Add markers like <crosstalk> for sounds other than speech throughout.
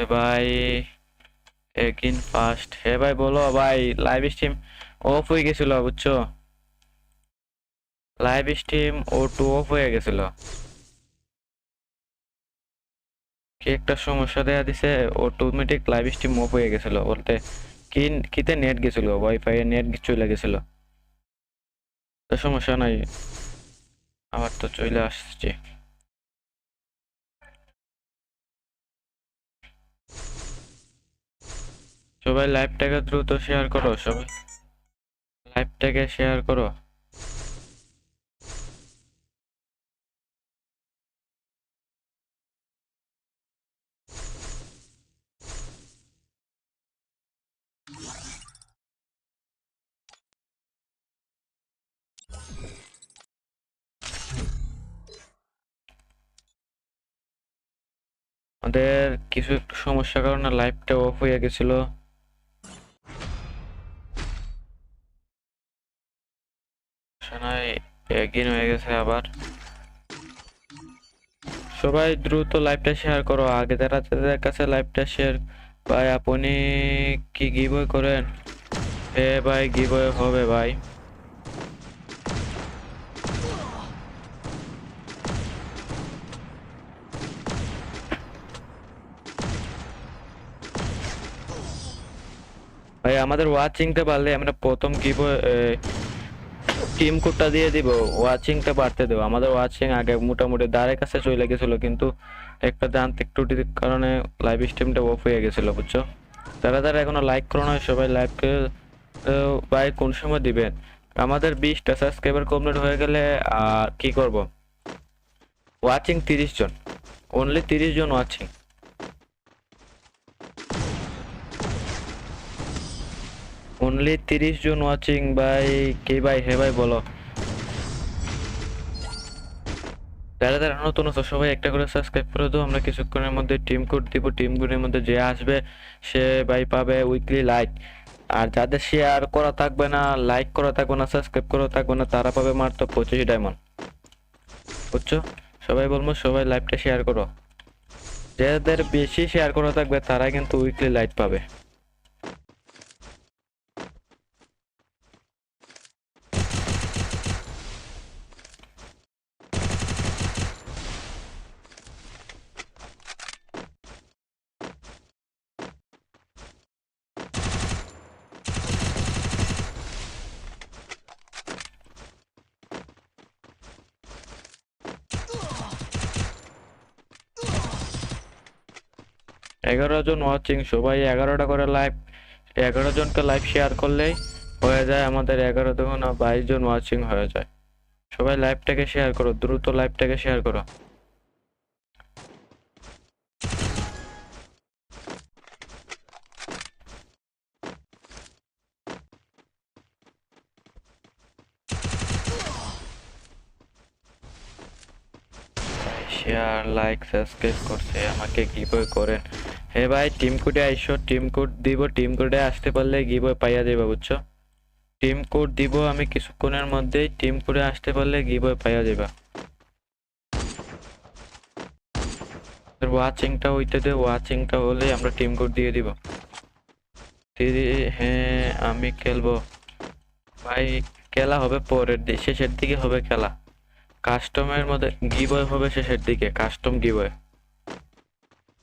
এ ভাই, এগিন ফার্স্ট হে ভাই, বলো ভাই লাইভ স্ট্রিম অফ হয়ে গেছিল, বুঝছ? লাইভ স্ট্রিম ও টু অফ হয়ে গেছিল। কি একটা সমস্যা দেখা দিছে অটোমেটিক লাইভ স্ট্রিম অফ হয়ে গেছিল বলতে, কি, কিতে নেট গেছিল? ওয়াইফাই এর নেট চলে গেছিল। তো সমস্যা নাই, আমার তো চলে আসছে। সবাই লাইভটাকে দ্রুত শেয়ার করো সবাই। লাইভটাকে শেয়ার করো। আমাদের কিছু একটু সমস্যার কারণে লাইভটা অফ হয়ে গেছিল। সবাই দ্রুত লাইভটা শেয়ার করো। আগে যারা যাদের কাছে লাইভটা শেয়ার। ভাই, আপনি কি গিবই করেন? এ ভাই গিবই হবে ভাই। ভাই, আমাদের ওয়াচিংটা বাড়লে আমরা প্রথম গিভ টিম কোডটা দিয়ে দিব ওয়াচিংটা বাড়তে দেবো। আমাদের ওয়াচিং আগে মোটামুটি দ্বারের কাছে চলে গেছিল, কিন্তু একটা যান্ত্রিক ত্রুটির কারণে লাইভ স্ট্রিমটা অফ হয়ে গেছিল, বুঝছ? তারা যারা এখনও লাইক করো না সবাই লাইভকে ভাই কোন সময় দিবেন আমাদের বিশটা সাবস্ক্রাইবার কমপ্লিট হয়ে গেলে, আর কি করব? ওয়াচিং তিরিশ জন। অনলি তিরিশ জন ওয়াচিং অনলি তিরিশ জন ওয়াচিং ভাই। কে ভাই? হে ভাই, বলো। যারা যারা নতুন আছো, সবাই একটা করে সাবস্ক্রাইব করে দাও। আমরা কিছুক্ষণের মধ্যে টিম কোড দিব। টিম কোডের মধ্যে যে আসবে, সে ভাই পাবে উইকলি লাইক আর যাদের শেয়ার করা থাকবে না লাইক করা থাকবে না সাবস্ক্রাইব করা থাকবে না, তারা পাবে মাত্র পঁচিশ ডায়মন্ড বুঝছ? সবাই বলব, সবাই লাইভটা শেয়ার করো। যাদের বেশি শেয়ার করা থাকবে তারা কিন্তু উইকলি লাইক পাবে। এগারো জন ওয়াচিং সবাই এগারোটা করে লাইভ এগারো জনকে লাইভ শেয়ার করলেই হয়ে যায় আমাদের এগারো দেখুন বাইশ জন ওয়াচিং হয়ে যায়। সবাই লাইভটাকে শেয়ার করো, দ্রুত লাইভটাকে শেয়ার করো। শেয়ার লাইক সাবস্ক্রাইব করছে, আমাকে গিভওয়ে করেন। হে ভাই টিম কোডে আইসো। টিম কোড দিব টিম কোডে আসতে পারলে গিভওয়ে পাইয়া যাবে বুঝছ? টিম কোড দিব আমি কিছুক্ষণের মধ্যেই টিম কোডে আসতে পারলে গিভওয়ে পাইয়া যাবে ওয়াচিংটা হইতে দে ওয়াচিংটা হলে আমরা টিম কোড দিয়ে দিব। হ্যাঁ আমি খেলব। ভাই, খেলা হবে পরের দি- শেষের দিকে হবে খেলা। কাস্টমের মধ্যে গিবয় হবে শেষের দিকে কাস্টম গিবয়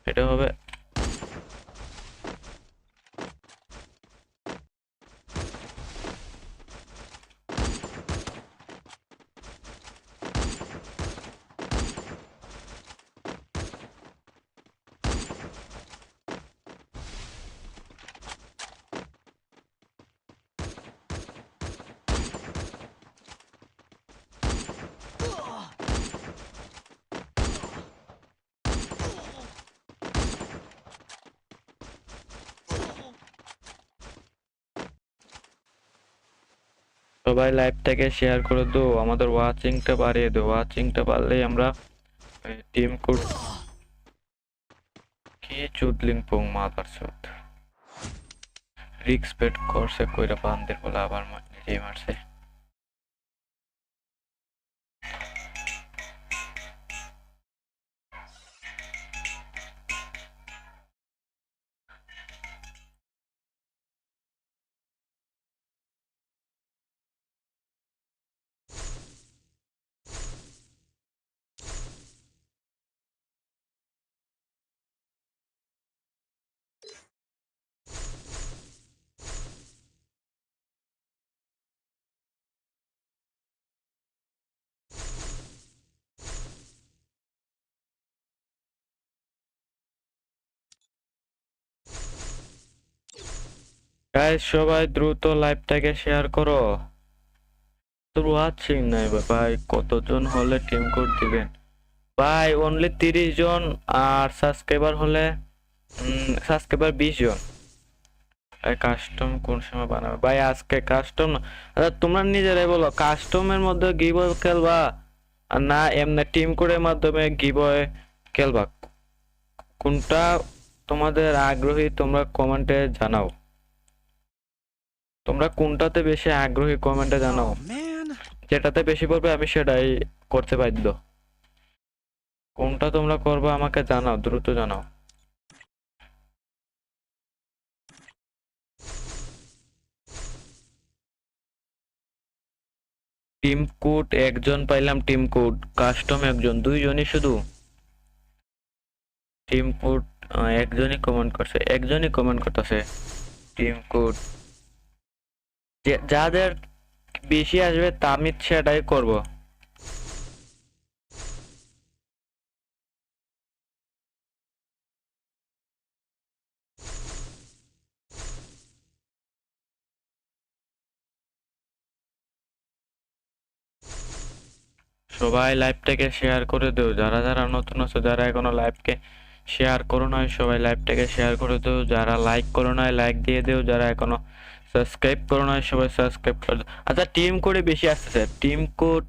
এটা হবে সবাই লাইভটাকে শেয়ার করে দো আমাদের ওয়াচিংটা বাড়িয়ে দো ওয়াচিংটা বাড়লেই আমরা টিম কোড কি চুদলিং পং মাদার চোদ। রিক্স পেট করছে কইরা বান্দের বলে আবার মারছে। গাইস সবাই দ্রুত লাইভটাকে শেয়ার করো। তোর ওয়াচিং নাই ভাই, কতজন হলে টিম কোড দিবেন ভাই অনলি তিরিশ জন আর সাবস্ক্রাইবার হলে সাবস্ক্রাইবার বিশ জন। কাস্টম কোন সময় বানাবে? ভাই, আজকে কাস্টম আচ্ছা তোমরা নিজেরাই বলো কাস্টমের মধ্যে গিবয় খেলবা? আর না, এমনি টিম কোডের মাধ্যমে গিবয় খেলবা? কোনটা তোমাদের আগ্রহী, তোমরা কমেন্টে জানাও। তোমরা কোনটাতে বেশি আগ্রহী কমেন্টে জানাও। Oh যেটাতে বেশি পড়বে আমি সেটাই করতে বাধ্য। কোনটা তোমরা করবে আমাকে জানাও দ্রুত জানাও। টিম কোড একজন পাইলাম টিম কোড কাস্টম একজন দুইজনই শুধু। টিম কোড একজনই কমেন্ট করছে একজনই কমেন্ট করতেছে। টিম কোড যাদের বেশি আসবে তা আমি সেটাই করব। সবাই লাইভটাকে শেয়ার করে দেও। যারা যারা নতুন আছে, যারা এখনও লাইভকে শেয়ার করো নাই, সবাই লাইভটাকে শেয়ার করে দেও। যারা লাইক করো নাই, লাইক দিয়ে দেও। যারা এখনও সাবস্ক্রাইব করো নাই সবাই সাবস্ক্রাইব করে আচ্ছা টিম কোডে বেশি আসতেছে team code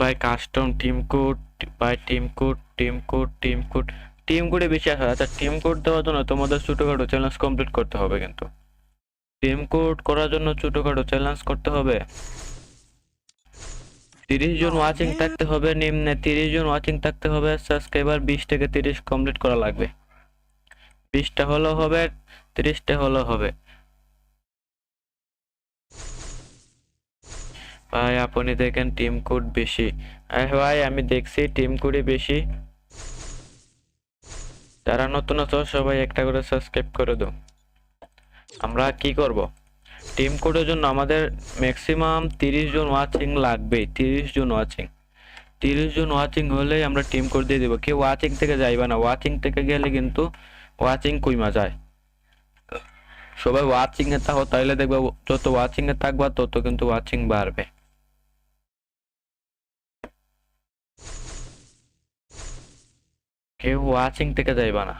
by custom team code by team code team code team code team কোডে বেশি আসে। আচ্ছা টিম কোড দেওয়ার জন্য তোমাদের ছোটখাটো চ্যালেঞ্জ কমপ্লিট করতে হবে কিন্তু। টিম কোড করার জন্য ছোটখাটো চ্যালেঞ্জ করতে হবে। তিরিশ জন ওয়াচিং থাকতে হবে নিম্নে। তিরিশ জন ওয়াচিং থাকতে হবে। সাবস্ক্রাইবার বিশ থেকে তিরিশ কমপ্লিট করা লাগবে। বিশটা হলেও হবে তিরিশটা হলেও হবে। ভাই, আপনি দেখেন টিম কোড বেশি। ভাই, আমি দেখছি টিম কোডই বেশি। যারা নতুন আছো, সবাই একটা করে সাবস্ক্রাইব করে দাও। আমরা কি করব? টিম কোডের জন্য আমাদের ম্যাক্সিমাম তিরিশ জন ওয়াচিং লাগবে তিরিশ জন ওয়াচিং তিরিশ জন ওয়াচিং হলেই আমরা টিম কোড দিয়ে দেবো। কেউ ওয়াচিং থেকে যাইবে না। ওয়াচিং থেকে গেলে কিন্তু ওয়াচিং কইমা যায় সবাই ওয়াচিং এ থাকো, তাইলে দেখবে যত ওয়াচিং এ থাকবা, তত কিন্তু ওয়াচিং বাড়বে। কেউ ওয়াচিং থেকে যাইবা না।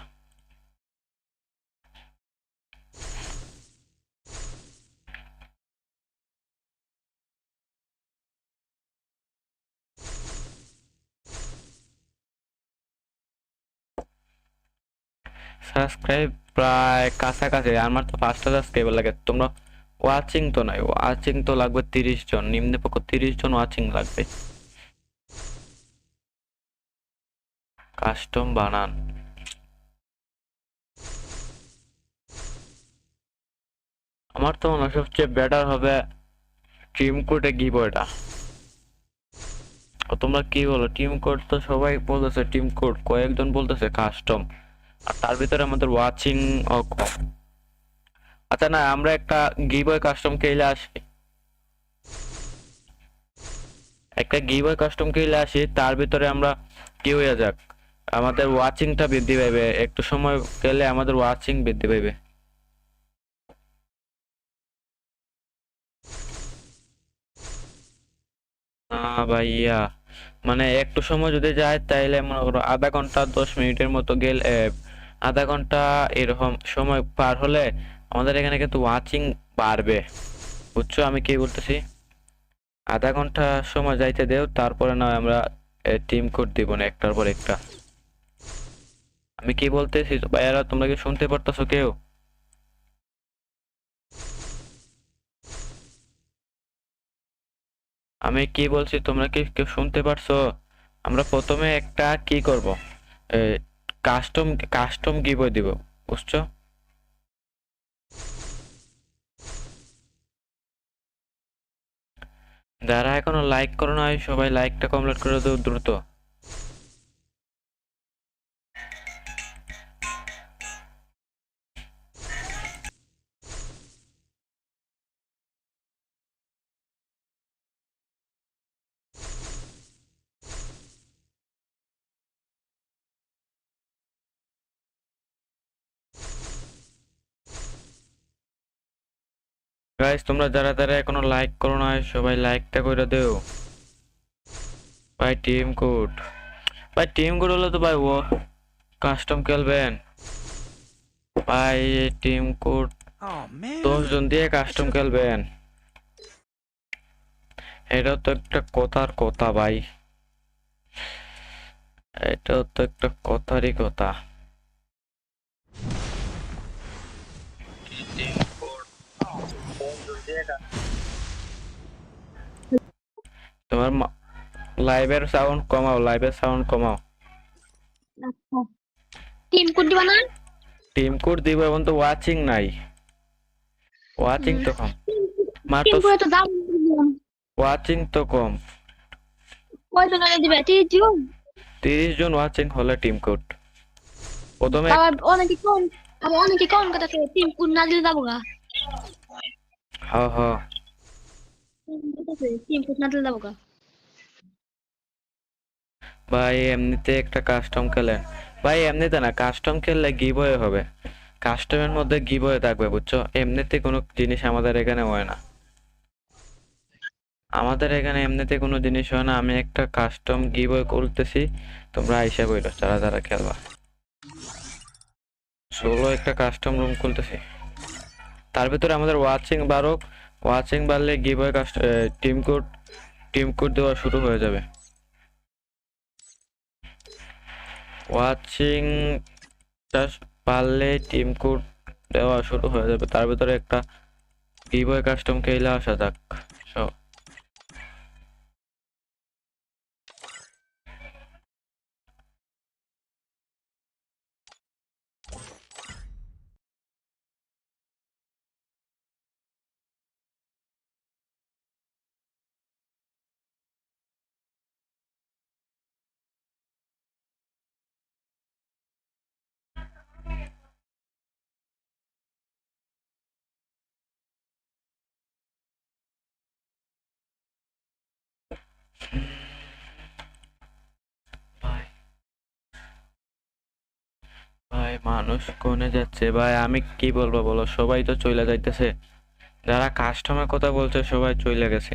সাবস্ক্রাইব প্রায় কাছাকাছি, আমার তো পাঁচটা সাবস্ক্রাইবার লাগে, তোমরা ওয়াচিং তো নাই ওয়াচিং তো লাগবে তিরিশ জন নিম্নে পক্ষ তিরিশ জন ওয়াচিং লাগবে। কাস্টম বানান। আমার তো মনে সবচেয়ে বেটার হবে টিম কোডে গিভ এটা তোমরা কি বলো? টিম কোড তো সবাই বলতেছে টিম কোড কয়েকজন বলতেছে কাস্টম আর তার ভিতরে আমাদের ওয়াচিং আচ্ছা না, আমরা একটা গিভওয়ে কাস্টম খেলে আসি। একটা গিভওয়ে কাস্টম খেলে আসি, তার ভিতরে আমরা কি হয়ে যাক? আমাদের ওয়াচিংটা বৃদ্ধি পাইবে। একটু সময় গেলে আমাদের ওয়াচিং বৃদ্ধি পাইবে। না ভাইয়া মানে একটু সময় যদি যায়, তাইলে মনে করো আধা ঘণ্টা, দশ মিনিটের মতো গেলে আধা ঘণ্টা এরকম সময় পার হলে আমাদের এখানে কিন্তু ওয়াচিং বাড়বে। বুঝছ আমি কি বলতেছি? আধা ঘণ্টা সময় যাইতে দেও, তারপরে না আমরা টিম কোড দিব না, একটার পর একটা। আমি কি বলতেছি? ভাইয়ারা, তোমরা কি শুনতে পারতেছো কেউ? আমি কি বলছি, তোমরা কি কেউ শুনতে পারছ? আমরা প্রথমে একটা কি করব? কাস্টম কাস্টম গিভওয়ে দিব, বুঝছ? যারা এখনও লাইক করো নাই, সবাই লাইকটা কমপ্লিট করে দাও দ্রুত। গাইস তোমরা যারা যারা এখনও লাইক করো না, সবাই লাইকটা করে দেও। ভাই টিম কোড ভাই টিম কোড হলে তো ভাই ও কাস্টম খেলবেন। ভাই টিম কোড Oh man. দশ জন দিয়ে কাস্টম খেলবেন। এটা তো একটা কথার কথা ভাই। এটা তো একটা কথারই কথা। তোমার লাইভের সাউন্ড কমাও লাইভের সাউন্ড কমাও। টিম কোড দিবা না? টিম কোড দিব এখন তো ওয়াচিং নাই। ওয়াচিং তো কম। মাত্র তো দাম ওয়াচিং তো কম। কয়জন আগে দিবে? তিরিশ জন? তিরিশ জন ওয়াচিং হলে টিম কোড প্রথমে অনেকে কোন অনেকে কোন কথা টিম কোড না দিলে যাব গা। হ হ টিম কোড না দিলে যাব গা ভাই, এমনিতে একটা কাস্টম খেলেন ভাই, এমনিতে না কাস্টম খেললে গিবয়ে হবে। কাস্টমের মধ্যে গিবয়ে থাকবে, বুঝছ? এমনিতে কোনো জিনিস আমাদের এখানে হয় না। আমাদের এখানে এমনিতে কোনো জিনিস হয় না। আমি একটা কাস্টম গিবয়ে করতেছি। তোমরা আইসা বইলো যারা যারা খেলবা। সোলো একটা কাস্টম রুম খুলতেছি। তার ভিতরে আমাদের ওয়াচিং বাড়ুক। ওয়াচিং বাড়লে giveaway team code team code দেওয়া শুরু হয়ে যাবে। ওয়াচিং পারলে টিম কোড দেওয়া শুরু হয়ে যাবে। তার ভিতরে একটা গিভওয়ে কাস্টম খেলে আসা যাক। সব মানুষ কোনে যাচ্ছে? ভাই, আমি কি বলব বলো? সবাই তো চলে যাইতেছে। যারা কাস্টমার কথা বলছে, সবাই চলে গেছে।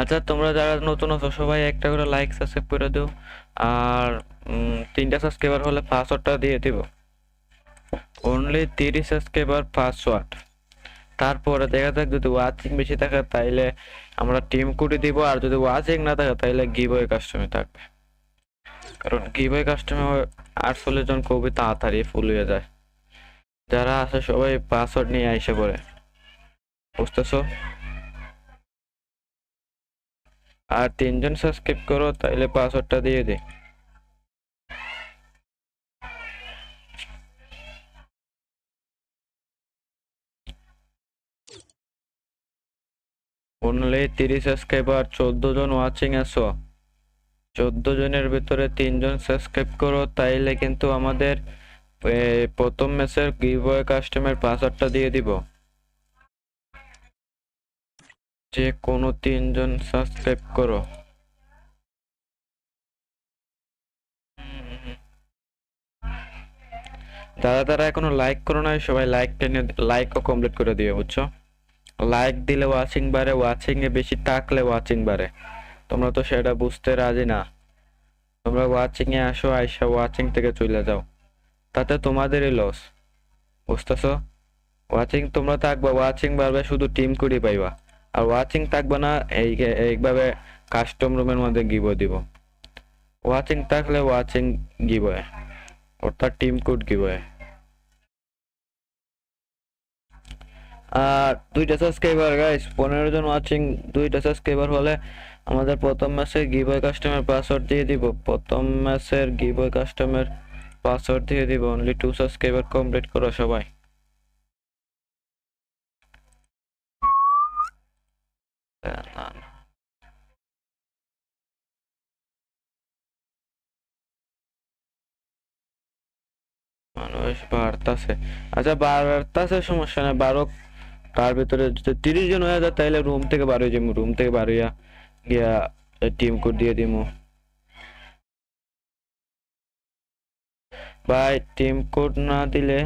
আচ্ছা তোমরা যারা নতুন আছো, সবাই একটা করে লাইক সাবস্ক্রাইব করে দিও। আর তিনটা সাবস্ক্রাইবার হলে পাসওয়ার্ডটা দিয়ে দিব। অনলি তিরিশ সাবস্ক্রাইবার পাসওয়ার্ড তারপরে দেখা যাক, যদি ওয়াচিং বেশি থাকে, তাইলে আমরা টিম কোডে দিব। আর যদি ওয়াচিং না থাকে, তাইলে গিভওয়ে কাস্টমে থাকবে। কারণ গিভওয়ে কাস্টমে আটচল্লিশ জন খুবই তাড়াতাড়ি ফুল হয়ে যায়। যারা আছে সবাই পাসওয়ার্ড নিয়ে আইসে পড়ে। বুঝতেছো? আর তিনজন সাবস্ক্রাইব করো, তাইলে পাসওয়ার্ডটা দিয়ে দিই। অনলি তিরিশ সাবস্ক্রাইবার চোদ্দ জন ওয়াচিং আছো চোদ্দ জনের ভিতরে তিনজন সাবস্ক্রাইব করো, তাইলে কিন্তু আমাদের প্রথম ম্যাচের গিভওয়ে কাস্টমার পাসওয়ার্ডটা দিয়ে দিব। যে কোনো তিনজন সাবস্ক্রাইব করো। যারা যারা এখনও লাইক করো নাই, সবাই লাইকটা নিয়ে লাইকও কমপ্লিট করে দিও, বুঝছ? লাইক দিলে ওয়াচিং বাড়ে ওয়াচিং এ বেশি থাকলে ওয়াচিং বাড়ে। তোমরা তো সেটা বুঝতে রাজি না। তোমরা ওয়াচিং এ আসো, আইসা ওয়াচিং থেকে চলে যাও। তাতে তোমাদেরই লস বুঝতেছো? ওয়াচিং তোমরা থাকবা ওয়াচিং বাড়বে শুধু টিম কুড়ি পাইবা। আর ওয়াচিং থাকবে না, এই এইভাবে কাস্টম রুমের মধ্যে গিভ দিব। ওয়াচিং থাকলে ওয়াচিং গিভ অর্থাৎ টিম কোড গিভ আর দুইটা সাবস্ক্রাইবার গাইস পনেরো জন ওয়াচিং দুইটা সাবস্ক্রাইবার হলে আমাদের প্রথম ম্যাচে গিভওয়ে কাস্টমার পাসওয়ার্ড দিয়ে দিব। প্রথম ম্যাচের গিভওয়ে কাস্টমার পাসওয়ার্ড দিয়ে দিব। অনলি টু সাবস্ক্রাইবার কমপ্লিট করো সবাই। মানুষ বাড়তাছে। আচ্ছা বাড়তাছে সমস্যা নাই, বারো তার ভিতরে যদি তিরিশ জন হয়ে যায়, তাহলে রুম থেকে বার হয়ে যাব রুম থেকে বার হইয়া গিয়া টিম কোড দিয়ে দিমু ভাই টিম কোড না দিলে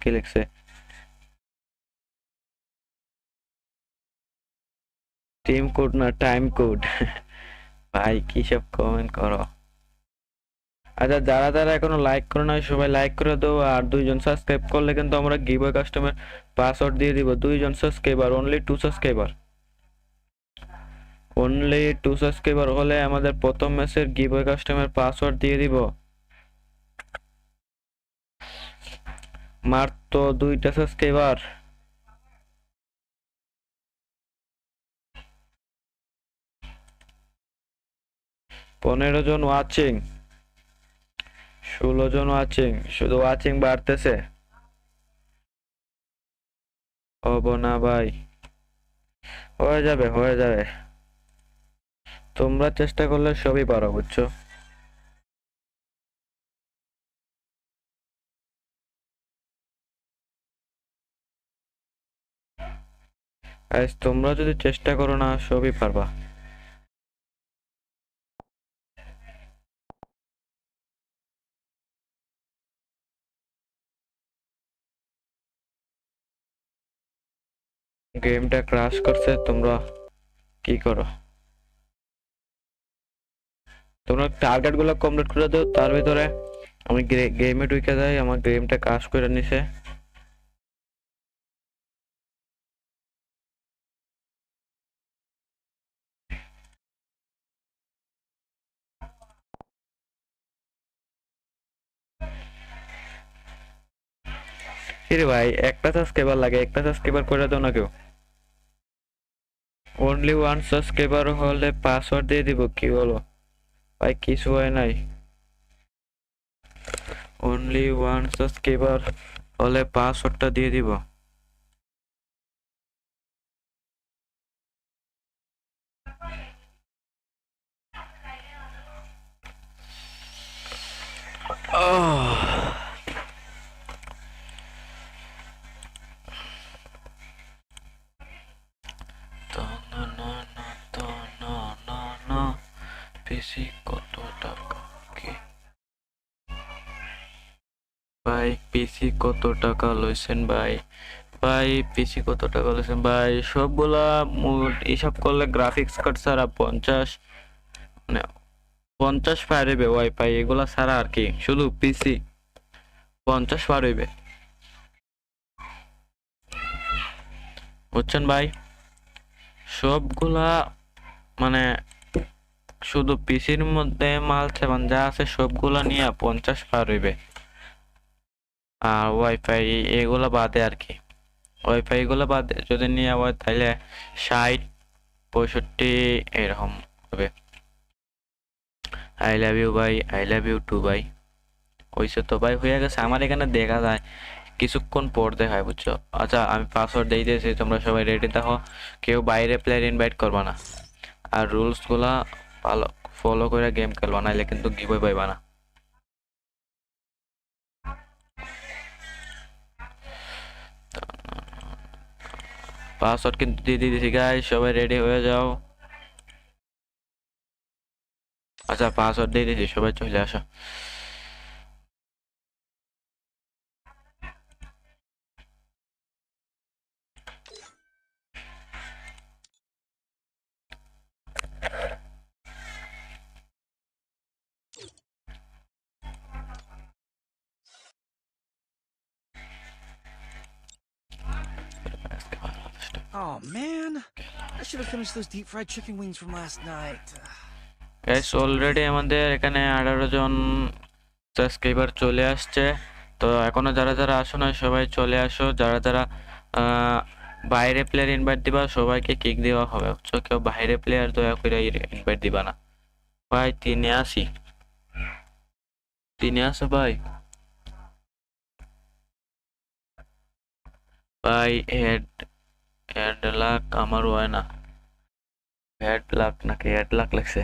কি লিখছে? টিম কোড না টাইম কোড <laughs> ভাই, কি সব কমেন্ট করো? আচ্ছা যারা যারা এখনও লাইক করে না সবাই লাইক করে দাও আর দুইজন সাবস্ক্রাইব করলে কিন্তু আমরা গিভওয়ে কাস্টমার পাসওয়ার্ড দিয়ে দিব। দুইজন subscriber only two subscriber only two subscriber হলে আমাদের প্রথম ম্যাচের গিভওয়ে কাস্টমার পাসওয়ার্ড দিয়ে দিব। তো দুইটা সাবস্ক্রাইবার পনেরো জন ওয়াচিং ষোলো জন ওয়াচিং শুধু ওয়াচিং বাড়তেছে। হব না ভাই। হয়ে যাবে হয়ে যাবে। তোমরা চেষ্টা করলে সবই পারো, বুঝছ? তোমরা যদি চেষ্টা করো না, সবই পারবা। গেমটা ক্রাশ করছে, তোমরা কি করো? তোমরা টার্গেটগুলো কমপ্লিট করে দাও, তার ভিতরে আমি গেমে ঢুকে যাই, আমার গেমটা ক্রাশ করে নিছে। কিরে ভাই একটা সাবস্ক্রাইবার লাগে একটা সাবস্ক্রাইবার করে দাও না কেউ? অনলি ওয়ান সাবস্ক্রাইবার হলে পাসওয়ার্ড দিয়ে দিব কি বলো ভাই কিছু হয় নাই। অনলি ওয়ান সাবস্ক্রাইবার হলে পাসওয়ার্ডটা দিয়ে দিব। আহ। পিসি কত টাকা? কি? ভাই পিসি কত টাকা লইছেন ভাই? ভাই পিসি কত টাকা লইছেন ভাই? সবগুলা হিসাব করলে গ্রাফিক্স কার্ড ছাড়া পঞ্চাশ মানে পঞ্চাশ পার হইবে ওয়াইফাই এগুলা ছাড়া আর কি? শুধু পিসি পঞ্চাশ পার হইবে। বুঝছেন ভাই? সবগুলা মানে শুধু পিসির মধ্যে মাল সেবান যা আছে সবগুলা নিয়ে পঞ্চাশ পার হইবে। আর ওয়াইফাই এগুলা বাদে আর কি। ওয়াইফাই এগুলো বাদে যদি নিয়ে হয় তাহলে ষাট, পঁয়ষট্টি এরকম হবে। আই লাভ ইউ ভাই আই লাভ ইউ টু ভাই। ওইসব তো ভাই হয়ে গেছে। আমার এখানে দেখা যায়, কিছুক্ষণ পর দেখায় বুঝছ? আচ্ছা আমি পাসওয়ার্ড দিয়ে দিয়েছি, তোমরা সবাই রেডি দেখো কেউ বাইরে প্লেয়ার ইনভাইট করবা না। আর রুলসগুলা ভালো ফলো করে গেম খেলবা, নাইলে কিন্তু গিভওয়ে পাইবা না। পাসওয়ার্ড কিন্তু দিয়ে দিয়েছি গাই সবাই রেডি হয়ে যাও। আচ্ছা পাসওয়ার্ড দিয়ে দিয়েছি সবাই চলে আসো। Should have finished those deep fried chicken wings from last night. Guys already আমাদের এখানে আঠারো জন সাবস্ক্রাইবার চলে আসছে। তো এখনও যারা যারা আসো না সবাই চলে আসো। যারা যারা বাইরে প্লেয়ার ইনভাইট দিবা, সবাইকে কিক দেওয়া হবে। বুঝছ কেউ বাইরে প্লেয়ার দয়া করে ইনভাইট দিবা না। ভাই, তিনে আসি। তিনে আসো ভাই। ভাই হেড হেড লাক আমার হয় না। হেড লাক নাকি হেড লাক লাগছে?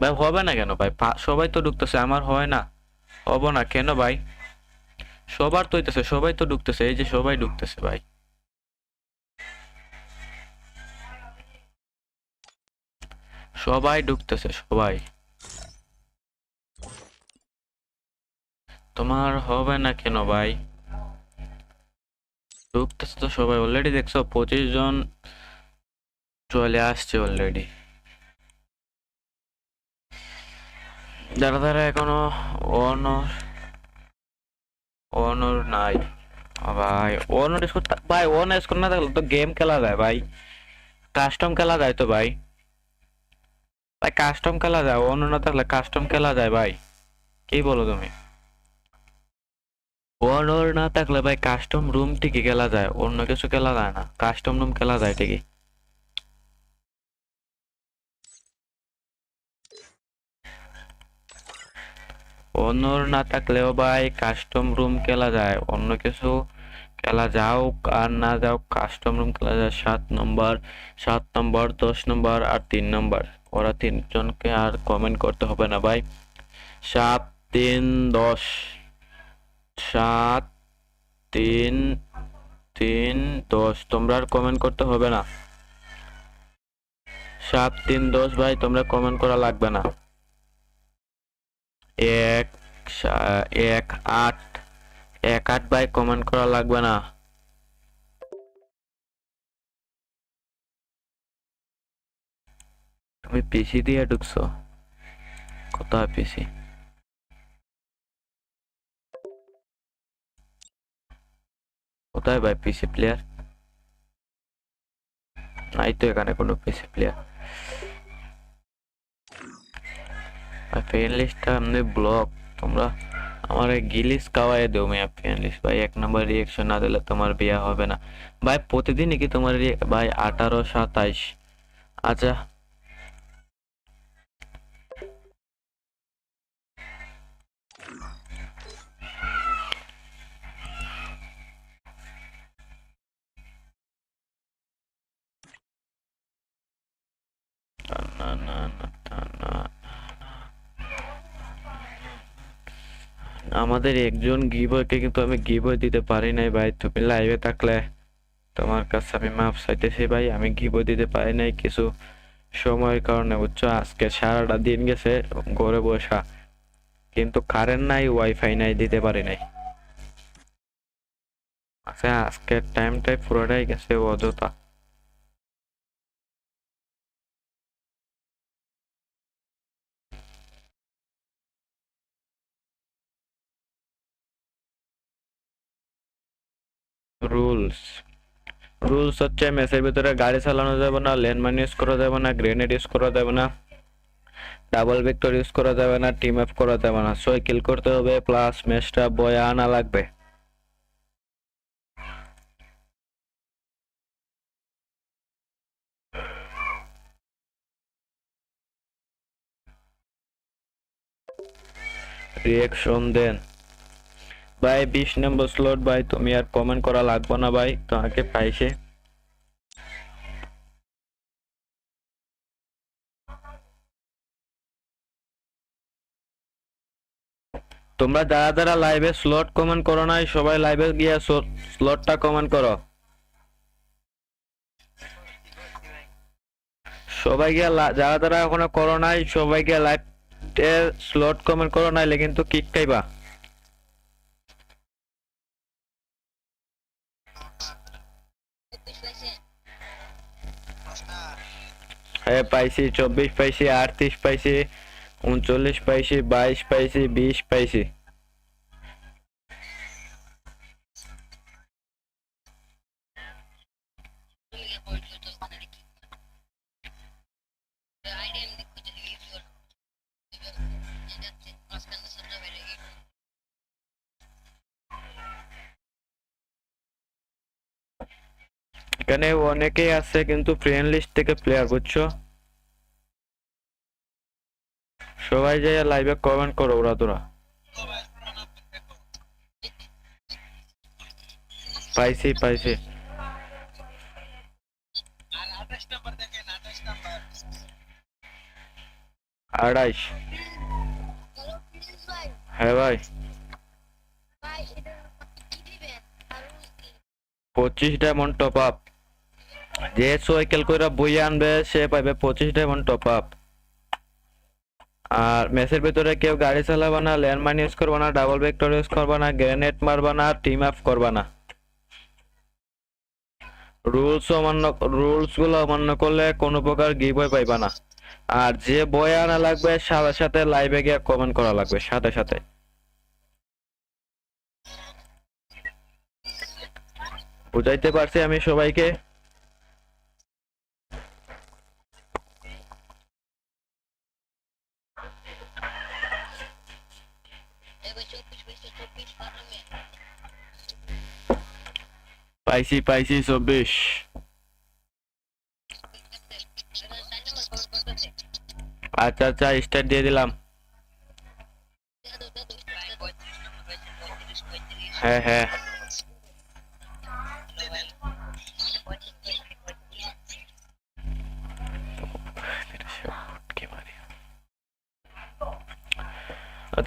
ভাই, হবে না কেন ভাই? সবাই তো ঢুকতেছে, আমার হয় না। হব না, কেন ভাই? সবার তো হইতেছে, সবাই তো ঢুকতেছে, এই যে সবাই ঢুকতেছে ভাই। সবাই ঢুকতেছে, সবাই। তোমার হবে না কেন ভাই? ঢুকতেছে তো সবাই অলরেডি দেখছ, পঁচিশ জন চলে আসছে অলরেডি যারা যারা এখনও অনর অনর নাই। ভাই অনর স্কোর ভাই অন স্কোর না থাকলে তো গেম খেলা যায় ভাই। কাস্টম খেলা যায় তো ভাই। ভাই কাস্টম খেলা যায় অন্য না থাকলে কাস্টম খেলা যায় ভাই। কি বলো তুমি? অনর না থাকলে ভাই কাস্টম রুম ঠিকই খেলা যায়, অন্য কিছু খেলা যায় না। কাস্টম রুম খেলা যায় ঠিকই। অনর না থাকলেও ভাই কাস্টম রুম খেলা যায়। অন্য কিছু খেলা যাও আর না যাও কাস্টম রুম খেলা যায়। সাত নম্বর সাত নম্বর, দশ নম্বর আর তিন নম্বর। ওরা তিনজনকে আর কমেন্ট করতে হবে না ভাই। সাত, তিন, দশ। সাত, তিন তিন, দশ। তোমরা আর কমেন্ট করতে হবে না। সাত, তিন, দশ ভাই, তোমরা কমেন্ট করা লাগবে না। এক এক, আট। এক, আট ভাই কমেন্ট করা লাগবে না। তুমি পিসি দিয়ে ঢুকছো? কোথায় পিসি কোথায় ভাই পিসি প্লেয়ার নাই তো এখানে কোনো পিসি প্লেয়ার ফ্রেন্ড লিস্টটা আমাদের ব্লক তোমরা আমার গিলিস কাওয়াই দেও মিয়া ফ্রেন্ড লিস্ট ভাই, এক নম্বর রিয়েকশন না দিলে তোমার বিয়া হবে না। ভাই, প্রতিদিনই কি তোমার ভাই, আঠারো সাতাইশ? আচ্ছা আমাদের একজন গিবয়কে কিন্তু আমি গিবয় দিতে পারি নাই ভাই তুমি লাইভে থাকলে। তোমার কাছে আমি মাপ চাইতেছি ভাই, আমি গিবয় দিতে পারি নাই কিছু সময়ের কারণে, বুঝছ? আজকে সারাটা দিন গেছে, ঘরে বসা। কিন্তু কারেন্ট নাই ওয়াইফাই নাই, দিতে পারি নাই। আচ্ছা আজকের টাইমটাই পুরোটাই গেছে অযথা। রুলস রুলস হচ্ছে মেসের ভিতরে গাড়ি চালানো যাবে না ল্যান্ডমাইন ইউজ করা যাবে না গ্রেনেড ইউজ করা যাবে না ডাবল ভেক্টর ইউজ করা যাবে না টিম আপ করা যাবে না। ছয় কিল করতে হবে প্লাস ম্যাচটা বয়ে আনা লাগবে। রিয়াকশন দেন। ভাই, বিশ নম্বর স্লট ভাই, তুমি আর কমেন্ট করা লাগবে না ভাই, তোমাকে পাইছে। তোমরা যারা যারা লাইভে স্লট কমেন্ট করো নাই, সবাই লাইভে গিয়ে স্লটটা কমেন্ট করো। সবাই গিয়ে যারা যারা এখনও করো নাই, সবাই গিয়ে লাইভ স্লট কমেন্ট করো, নাইলে কিন্তু কিক খাইবা। হ্যাঁ পাইছি চব্বিশ পাইছি আটত্রিশ পাইছি উনচল্লিশ পাইছি বাইশ পাইছি বিশ পাইছি। এখানে অনেকেই আছে কিন্তু ফ্রেন্ড লিস্ট থেকে প্লেয়ার বুঝছ? সবাই যাই লাইভে কমেন্ট করো ওরা তোরা। পাইছি পাইছি। আড়াইশ। হ্যাঁ ভাই। পঁচিশ ডায়মন্ড টপ আপ যে সাইকেল কইরা বই আনবে, সে পাইবে পঁচিশ ডায়মন্ড টপ আপ আর মেসের ভিতরে কেউ গাড়ি চালাবে না ল্যান্ডমাইন ইউজ করবে না ডাবল ভেক্টর ইউজ করবে না গ্রেনেড মারবে না টিম আপ করবে না। রুলস অমান্য রুলসগুলো অমান্য করলে কোনো প্রকার গিভওয়ে পাইবা না। আর যে বই আনা লাগবে, সাথে সাথে লাইভে গিয়ে কমেন্ট করা লাগবে, সাথে সাথে। বুঝাইতে পারছি আমি সবাইকে? পাইছি পাইছি চব্বিশ আচ্ছা আচ্ছা স্টার্ট দিয়ে দিলাম। হ্যাঁ হ্যাঁ।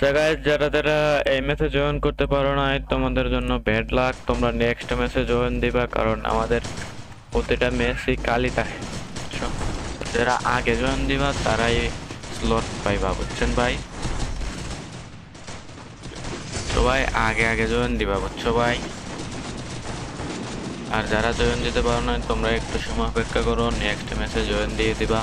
আচ্ছা গাইজ যারা যারা এই ম্যাচে জয়েন করতে পারো না তোমাদের জন্য ব্যাড লাক তোমরা নেক্সট ম্যাচে জয়েন দিবা, কারণ আমাদের প্রতিটা ম্যাচই কালি থাকে? যারা আগে জয়েন দিবা, তারাই স্লট পাইবা, বুঝছেন ভাই? সবাই আগে আগে জয়েন দিবা, বুঝছ ভাই? আর যারা জয়েন দিতে পারো না তোমরা একটু সময় অপেক্ষা করো নেক্সট ম্যাচে জয়েন দিয়ে দিবা।